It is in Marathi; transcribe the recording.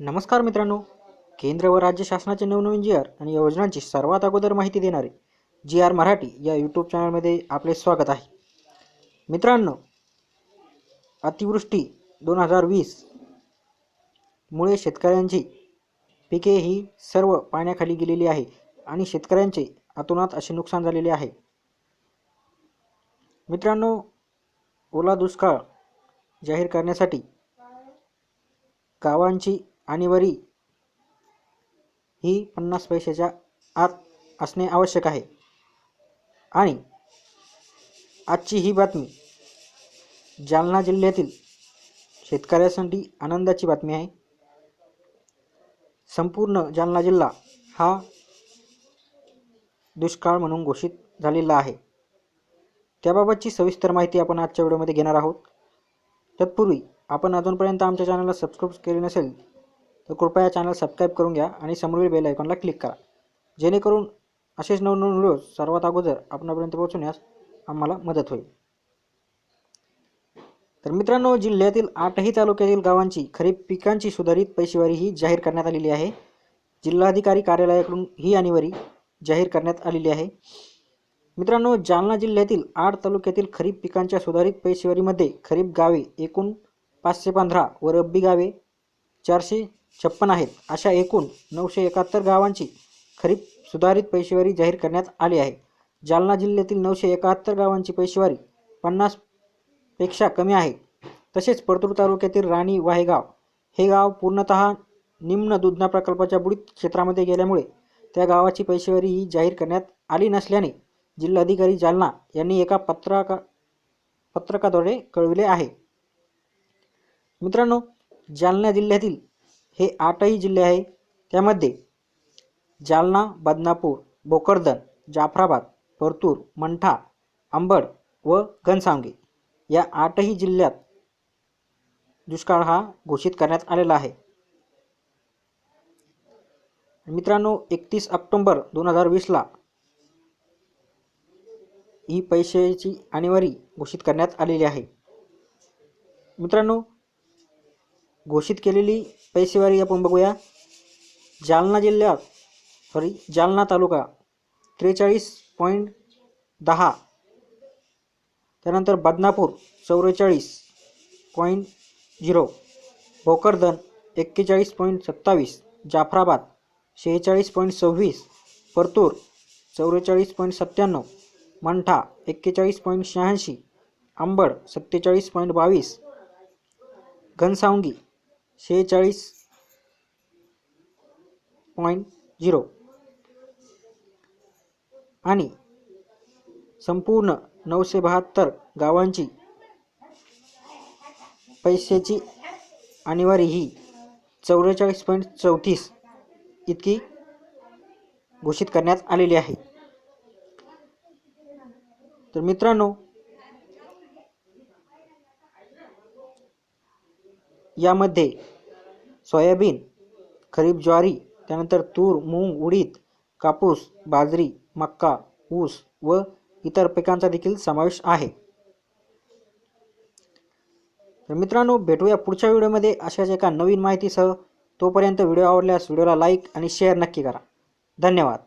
नमस्कार मित्रांनो. केंद्र व राज्य शासनाचे नवनवीन जी आर आणि योजनांची सर्वात अगोदर माहिती देणारे जी आर मराठी या यूट्यूब चॅनलमध्ये आपले स्वागत आहे. मित्रांनो अतिवृष्टी दोन हजार वीस मुळे शेतकऱ्यांची पिके ही सर्व पाण्याखाली गेलेली आहे आणि शेतकऱ्यांचे अतोनात असे नुकसान झालेले आहे. मित्रांनो ओला दुष्काळ जाहीर करण्यासाठी गावांची आणीबाणी ही पन्नास पैशाच्या आत असणे आवश्यक आहे. आणि आजची ही बातमी जालना जिल्ह्यातील शेतकऱ्यासाठी आनंदाची बातमी आहे. संपूर्ण जालना जिल्हा हा दुष्काळ म्हणून घोषित झालेला आहे. त्याबाबतची सविस्तर माहिती आपण आजच्या व्हिडिओमध्ये घेणार आहोत. तत्पूर्वी आपण अजूनपर्यंत आमच्या चॅनलला सबस्क्राईब केले नसेल तर कृपया चॅनल सबस्क्राईब करून घ्या आणि समोरील बेल आयकॉनला क्लिक करा. जेणेकरून असेच नवनवीन व्हिडिओ सर्वात अगोदर आपणापर्यंत पोहोचवण्यास आम्हाला मदत होईल. तर मित्रांनो जिल्ह्यातील आठही तालुक्यातील गावांची खरीप पिकांची सुधारित पैशेवारी ही जाहीर करण्यात आलेली आहे. जिल्हाधिकारी कार्यालयाकडून ही आणीवारी जाहीर करण्यात आलेली आहे. मित्रांनो जालना जिल्ह्यातील आठ तालुक्यातील खरीप पिकांच्या सुधारित पैशेवारीमध्ये खरीप गावे एकूण पाचशे पंधरा व रब्बी गावे चारशे छप्पन आहेत. अशा एकूण नऊशे एकाहत्तर गावांची खरीप सुधारित पैशेवारी जाहीर करण्यात आली आहे. जालना जिल्ह्यातील नऊशे एकाहत्तर गावांची पैशेवारी पन्नासपेक्षा कमी आहे. तसेच परतूर तालुक्यातील राणी वाहेगाव हे गाव पूर्णतः निम्न दुधना प्रकल्पाच्या बुडीत क्षेत्रामध्ये गेल्यामुळे त्या गावाची पैशेवारी ही जाहीर करण्यात आली नसल्याने जिल्हाधिकारी जालना यांनी एका पत्रका पत्रकाद्वारे कळविले आहे. मित्रांनो जालना जिल्ह्यातील हे आठही जिल्हे आहे. त्यामध्ये जालना बदनापूर भोकरदन जाफराबाद परतूर मंठा अंबड व घनसावंगी या आठही जिल्ह्यात दुष्काळ हा घोषित करण्यात आलेला आहे. मित्रांनो एकतीस ऑक्टोंबर दोन हजार वीसला ही पैशाची आणीवारी घोषित करण्यात आलेली आहे. मित्रांनो घोषित केलेली पैसेवारी आपण बघूया. जालना जिल्ह्यात सॉरी जालना तालुका त्रेचाळीस पॉईंट दहा. त्यानंतर बदनापूर चौवेचाळीस पॉईंट झिरो भोकरदन एक्केचाळीस पॉईंट सत्तावीस. जाफराबाद शेहेचाळीस पॉईंट सव्वीस. परतूर चौवेचाळीस पॉईंट सत्त्याण्णव. मंठा एक्केचाळीस पॉईंट शहाऐंशी. अंबड सत्तेचाळीस पॉईंट बावीस. घनसावंगी शेहेचाळीस पॉईंट झिरो आणि संपूर्ण नऊशे बहात्तर गावांची पैशाची आणीवारी ही चौवेचाळीस पॉईंट चौतीस इतकी घोषित करण्यात आलेली आहे. तर मित्रांनो यामध्ये सोयाबीन खरीप ज्वारी त्यानंतर तूर मूग उडीद कापूस बाजरी मक्का ऊस व इतर पिकांचा देखील समावेश आहे. तर मित्रांनो भेटूया पुढच्या व्हिडिओमध्ये अशाच एका नवीन माहितीसह. तोपर्यंत व्हिडिओ आवडल्यास व्हिडिओला लाईक आणि शेअर नक्की करा. धन्यवाद.